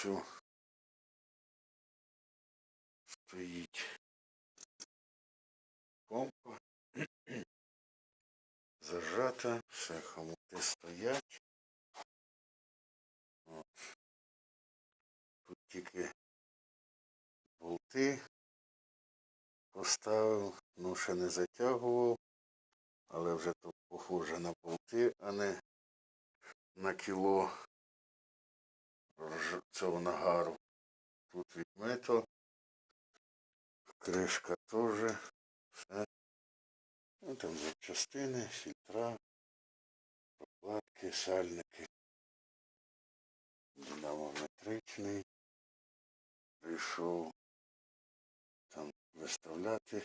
все стоїть помпа. Зажата, все хомути стоять. От. Тут тільки болти поставив, ну ще не затягував, але вже тут похоже на болти, а не на кіло цього нагару. Тут відмито. Кришка теж. Все. Ну, там запчастини, фільтра, прокладки, сальники. Динамометричний. Прийшов там виставляти.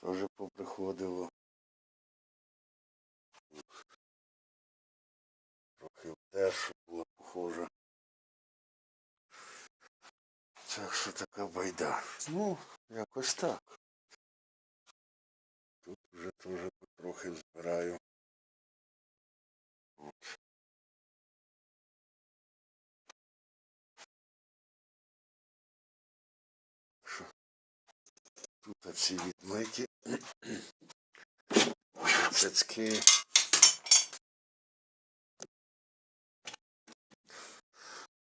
Теж поприходило. Трохи вдер, щоб була похожа. Так що така байда. Ну, якось так. Тут вже теж трохи збираю. От. Тут ці відмиті. Цяцьки.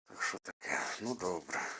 Так що таке? Ну добре.